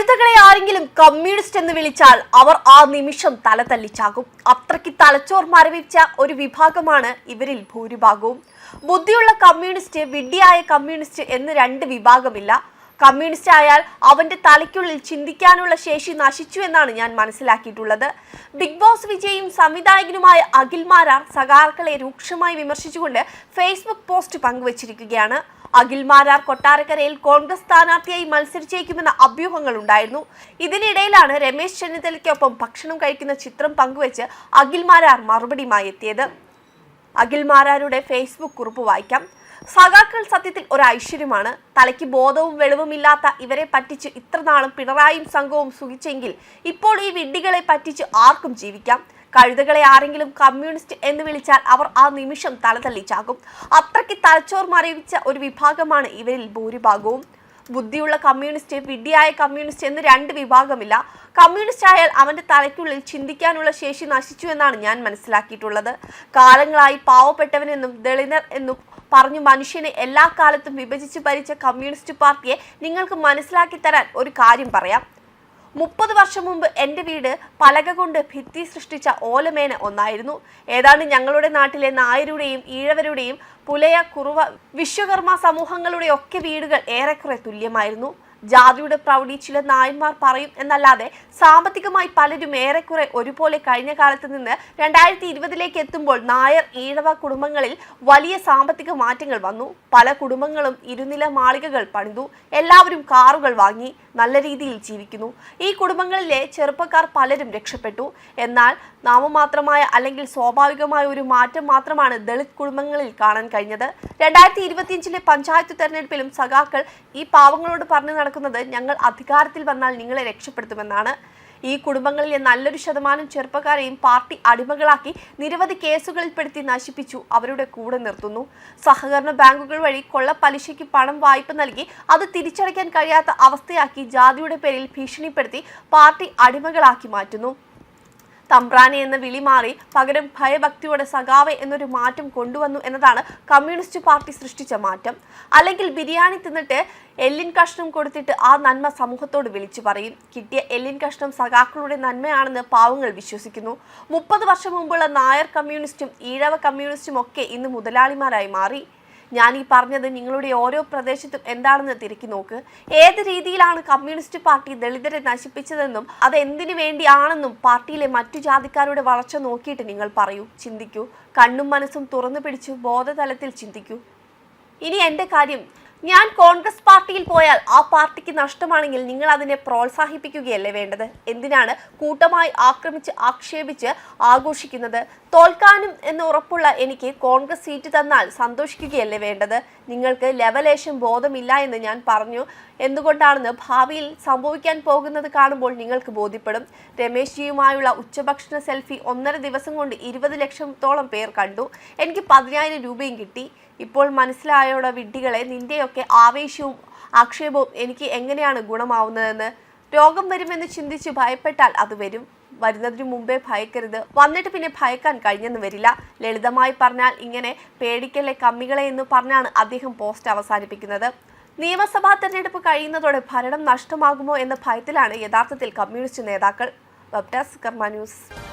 കഴുതകളെ ആരെങ്കിലും കമ്മ്യൂണിസ്റ്റ് എന്ന് വിളിച്ചാൽ അവർ ആ നിമിഷം തല തല്ലിച്ചാകും അത്രയ്ക്ക് തലച്ചോർ മരവിച്ച ഒരു വിഭാഗമാണ് ഇവരിൽ ഭൂരിഭാഗവും. ബുദ്ധിയുള്ള കമ്മ്യൂണിസ്റ്റ് വിഡ്ഢിയായ കമ്മ്യൂണിസ്റ്റ് എന്ന് രണ്ട് വിഭാഗമില്ല. കമ്മ്യൂണിസ്റ്റ് ആയാൽ അവന്റെ തലയ്ക്കുള്ളിൽ ചിന്തിക്കാനുള്ള ശേഷി നശിച്ചു എന്നാണ് ഞാൻ മനസ്സിലാക്കിയിട്ടുള്ളത്. ബിഗ് ബോസ് വിജയും സംവിധായകനുമായ അഖിൽ മാരാർ സഖാക്കളെ രൂക്ഷമായി വിമർശിച്ചുകൊണ്ട് ഫേസ്ബുക്ക് പോസ്റ്റ് പങ്കുവച്ചിരിക്കുകയാണ്. അഖിൽ മാരാർ കൊട്ടാരക്കരയിൽ കോൺഗ്രസ് സ്ഥാനാർത്ഥിയായി മത്സരിച്ചേക്കുമെന്ന അഭ്യൂഹങ്ങൾ ഉണ്ടായിരുന്നു. ഇതിനിടയിലാണ് രമേശ് ചെന്നിത്തലയ്ക്കൊപ്പം ഭക്ഷണം കഴിക്കുന്ന ചിത്രം പങ്കുവച്ച് അഖിൽ മാരാർ മറുപടിയുമായി എത്തിയത്. അഖിൽ മാരാരുടെ ഫേസ്ബുക്ക് കുറിപ്പ് വായിക്കാം. സഖാക്കൾ സത്യത്തിൽ ഒരു ഐശ്വര്യമാണ്. തലയ്ക്ക് ബോധവും വെളിവും ഇല്ലാത്ത ഇവരെ പറ്റിച്ച് ഇത്രനാളും പിണറായും സംഘവും സുഖിച്ചെങ്കിൽ ഇപ്പോൾ ഈ വിഡ്ഢികളെ പറ്റിച്ച് ആർക്കും ജീവിക്കാം. കഴുതകളെ ആരെങ്കിലും കമ്മ്യൂണിസ്റ്റ് എന്ന് വിളിച്ചാൽ അവർ ആ നിമിഷം തലതല്ലിച്ചാകും അത്രയ്ക്ക് തലച്ചോർ മറിയിച്ച ഒരു വിഭാഗമാണ് ഇവരിൽ ഭൂരിഭാഗവും. ബുദ്ധിയുള്ള കമ്മ്യൂണിസ്റ്റ് വിഡ്ഢിയായ കമ്മ്യൂണിസ്റ്റ് എന്ന് രണ്ട് വിഭാഗമില്ല. കമ്മ്യൂണിസ്റ്റ് ആയാൽ അവന്റെ തലയ്ക്കുള്ളിൽ ചിന്തിക്കാനുള്ള ശേഷി നശിച്ചു എന്നാണ് ഞാൻ മനസ്സിലാക്കിയിട്ടുള്ളത്. കാലങ്ങളായി പാവപ്പെട്ടവനെന്നും ദളിതർ എന്നും പറഞ്ഞു മനുഷ്യനെ എല്ലാ കാലത്തും വിഭജിച്ച് ഭരിച്ച കമ്മ്യൂണിസ്റ്റ് പാർട്ടിയെ നിങ്ങൾക്ക് മനസ്സിലാക്കി തരാൻ ഒരു കാര്യം പറയാം. മുപ്പത് വർഷം മുമ്പ് എന്റെ വീട് പലക കൊണ്ട് ഭിത്തി സൃഷ്ടിച്ച ഓലമേന ഒന്നായിരുന്നു. ഏതാണ്ട് ഞങ്ങളുടെ നാട്ടിലെ നായരുടെയും ഈഴവരുടെയും പുലയ കുറുവ വിശ്വകർമ്മ സമൂഹങ്ങളുടെ ഒക്കെ വീടുകൾ ഏറെക്കുറെ തുല്യമായിരുന്നു. ജാതിയുടെ പ്രൗഢി ചില നായന്മാർ പറയും എന്നല്ലാതെ സാമ്പത്തികമായി പലരും ഏറെക്കുറെ ഒരുപോലെ കഴിഞ്ഞ കാലത്ത് നിന്ന് രണ്ടായിരത്തി ഇരുപതിലേക്ക് എത്തുമ്പോൾ നായർ ഈഴവ കുടുംബങ്ങളിൽ വലിയ സാമ്പത്തിക മാറ്റങ്ങൾ വന്നു. പല കുടുംബങ്ങളും ഇരുനില മാളികകൾ പണിതു. എല്ലാവരും കാറുകൾ വാങ്ങി നല്ല രീതിയിൽ ജീവിക്കുന്നു. ഈ കുടുംബങ്ങളിലെ ചെറുപ്പക്കാർ പലരും രക്ഷപ്പെട്ടു. എന്നാൽ നാമമാത്രമായ അല്ലെങ്കിൽ സ്വാഭാവികമായ ഒരു മാറ്റം മാത്രമാണ് ദളിത് കുടുംബങ്ങളിൽ കാണാൻ കഴിഞ്ഞത്. രണ്ടായിരത്തി ഇരുപത്തിയഞ്ചിലെ പഞ്ചായത്ത് തെരഞ്ഞെടുപ്പിലും സഖാക്കൾ ഈ പാവങ്ങളോട് പറഞ്ഞു നടക്കുന്നത് ഞങ്ങൾ അധികാരത്തിൽ വന്നാൽ നിങ്ങളെ രക്ഷപ്പെടുത്തുമെന്നാണ്. ഈ കുടുംബങ്ങളിലെ നല്ലൊരു ശതമാനം ചെറുപ്പക്കാരെയും പാർട്ടി അടിമകളാക്കി നിരവധി കേസുകളിൽപ്പെടുത്തി നശിപ്പിച്ചു. അവരുടെ കൂടെ നിർത്തുന്നു. സഹകരണ ബാങ്കുകൾ വഴി കൊള്ള പലിശയ്ക്ക് പണം വായ്പ നൽകി അത് തിരിച്ചടയ്ക്കാൻ കഴിയാത്ത അവസ്ഥയാക്കി ജാതിയുടെ പേരിൽ ഭീഷണിപ്പെടുത്തി പാർട്ടി അടിമകളാക്കി മാറ്റുന്നു. തമ്പ്രാനെ എന്ന വിളി മാറി പകരം ഭയഭക്തിയോടെ സഖാവെ എന്നൊരു മാറ്റം കൊണ്ടുവന്നു എന്നതാണ് കമ്മ്യൂണിസ്റ്റ് പാർട്ടി സൃഷ്ടിച്ച മാറ്റം. അല്ലെങ്കിൽ ബിരിയാണി തിന്നിട്ട് എല്ലിൻ കഷ്ണം കൊടുത്തിട്ട് ആ നന്മ സമൂഹത്തോട് വിളിച്ചു പറയും. കിട്ടിയ എല്ലിൻ കഷ്ണം സഖാക്കളുടെ നന്മയാണെന്ന് പാവങ്ങൾ വിശ്വസിക്കുന്നു. മുപ്പത് വർഷം മുമ്പുള്ള നായർ കമ്മ്യൂണിസ്റ്റും ഈഴവ കമ്മ്യൂണിസ്റ്റും ഒക്കെ ഇന്ന് മുതലാളിമാരായി മാറി. ഞാൻ ഈ പറഞ്ഞത് നിങ്ങളുടെ ഓരോ പ്രദേശത്തും എന്താണെന്ന് തിരക്കി നോക്ക്. ഏത് രീതിയിലാണ് കമ്മ്യൂണിസ്റ്റ് പാർട്ടി ദളിതരെ നശിപ്പിച്ചതെന്നും അത് എന്തിനു വേണ്ടിയാണെന്നും പാർട്ടിയിലെ മറ്റു ജാതിക്കാരുടെ വളർച്ച നോക്കിയിട്ട് നിങ്ങൾ പറയൂ ചിന്തിക്കൂ. കണ്ണും മനസ്സും തുറന്നു പിടിച്ചു ബോധതലത്തിൽ ചിന്തിക്കൂ. ഇനി എന്റെ കാര്യം ഞാൻ കോൺഗ്രസ് പാർട്ടിയിൽ പോയാൽ ആ പാർട്ടിക്ക് നഷ്ടമാണെങ്കിൽ നിങ്ങൾ അതിനെ പ്രോത്സാഹിപ്പിക്കുകയല്ലേ വേണ്ടത്? എന്തിനാണ് കൂട്ടമായി ആക്രമിച്ച് ആക്ഷേപിച്ച് ആഘോഷിക്കുന്നത്? തോൽക്കാനും എന്ന് ഉറപ്പുള്ള എനിക്ക് കോൺഗ്രസ് സീറ്റ് തന്നാൽ സന്തോഷിക്കുകയല്ലേ വേണ്ടത്? നിങ്ങൾക്ക് ലെവലേശം ബോധമില്ല എന്ന് ഞാൻ പറഞ്ഞു. എന്തുകൊണ്ടാണെന്ന് ഭാവിയിൽ സംഭവിക്കാൻ പോകുന്നത് കാണുമ്പോൾ നിങ്ങൾക്ക് ബോധ്യപ്പെടും. രമേശ് ജിയുമായുള്ള ഉച്ചഭക്ഷണ സെൽഫി ഒന്നര ദിവസം കൊണ്ട് ഇരുപത് ലക്ഷത്തോളം പേർ കണ്ടു. എനിക്ക് പതിനായിരം രൂപയും കിട്ടി. ഇപ്പോൾ മനസ്സിലായോടെ വിഡ്ഢികളെ നിന്റെയൊക്കെ ആവേശവും ആക്ഷേപവും എനിക്ക് എങ്ങനെയാണ് ഗുണമാവുന്നതെന്ന് രോഗം വരുമെന്ന് ചിന്തിച്ച് ഭയപ്പെട്ടാൽ അത് വരും. വരുന്നതിനു മുമ്പേ ഭയക്കരുത്. വന്നിട്ട് പിന്നെ ഭയക്കാൻ കഴിഞ്ഞെന്ന് വരില്ല. ലളിതമായി പറഞ്ഞാൽ ഇങ്ങനെ പേടിക്കല്ലേ കമ്മികളെ എന്ന് പറഞ്ഞാണ് അദ്ദേഹം പോസ്റ്റ് അവസാനിപ്പിക്കുന്നത്. നിയമസഭാ തെരഞ്ഞെടുപ്പ് കഴിയുന്നതോടെ ഭരണം നഷ്ടമാകുമോ എന്ന ഭയത്തിലാണ് യഥാർത്ഥത്തിൽ കമ്മ്യൂണിസ്റ്റ് നേതാക്കൾ. വെബ് കർമ്മ ന്യൂസ്